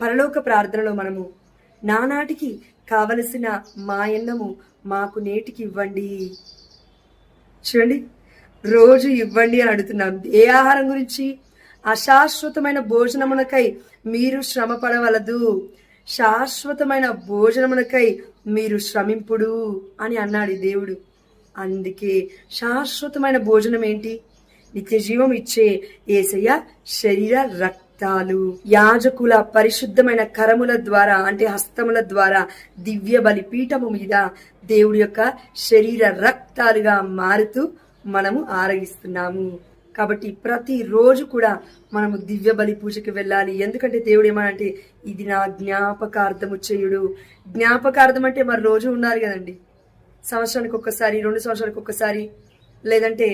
పరలోక ప్రార్థనలో మనము నానాటికి కావలసిన మాయన్నము మాకు నేటికి ఇవ్వండి. చూడండి రోజు ఇవ్వండి అని అడుగుతున్నాం. ఏ ఆహారం గురించి? అశాశ్వతమైన భోజనమునకై మీరు శ్రమ పడవలదు శాశ్వతమైన భోజనమునకై మీరు శ్రమింపుడు అని అన్నాడు ఈ దేవుడు. అందుకే శాశ్వతమైన భోజనం ఏంటి? నిత్య జీవం ఇచ్చే ఏసయ్య శరీర రక్తాలు. యాజకుల పరిశుద్ధమైన కరముల ద్వారా అంటే హస్తముల ద్వారా దివ్య బలి పీఠము మీద దేవుడి యొక్క శరీర రక్తాలుగా మారుతూ మనము ఆరగిస్తున్నాము. కాబట్టి ప్రతి రోజు కూడా మనము దివ్య బలి పూజకి వెళ్ళాలి. ఎందుకంటే దేవుడు ఏమనంటే ఇది నా జ్ఞాపకార్థము చేయుడు. జ్ఞాపకార్థం అంటే మరి రోజు ఉండాలి కదండి. సంవత్సరానికి ఒక్కసారి రెండు సంవత్సరాలకు ఒక్కసారి లేదంటే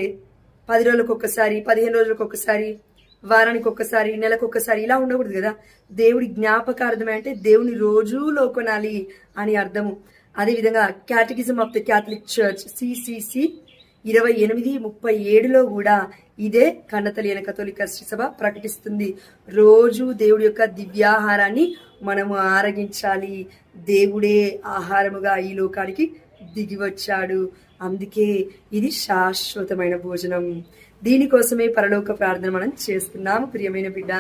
పది రోజులకు ఒక్కసారి పదిహేను రోజులకు ఒక్కసారి వారానికి ఒక్కసారి నెలకు ఒక్కసారి ఇలా ఉండకూడదు కదా? దేవుడి జ్ఞాపకార్థమే అంటే దేవుని రోజూ లోకొనాలి అని అర్థము. అదేవిధంగా catechism of the Catholic church CCC ఇరవై ఎనిమిది ముప్పై ఏడులో కూడా ఇదే కన్నతలియన కథోలిక సభ ప్రకటిస్తుంది. రోజు దేవుడి యొక్క దివ్యాహారాన్ని మనము ఆరగించాలి. దేవుడే ఆహారముగా ఈ లోకానికి దిగి వచ్చాడు. అందుకే ఇది శాశ్వతమైన భోజనం. దీనికోసమే పరలోక ప్రార్థన మనం చేస్తున్నాము ప్రియమైన బిడ్డ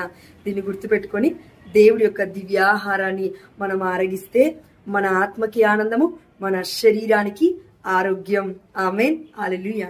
దీన్ని గుర్తుపెట్టుకొని దేవుడి యొక్క దివ్యాహారాన్ని మనం ఆరగిస్తే మన ఆత్మకి ఆనందము మన శరీరానికి ఆరోగ్యం. ఆమెన్. హాలెలూయా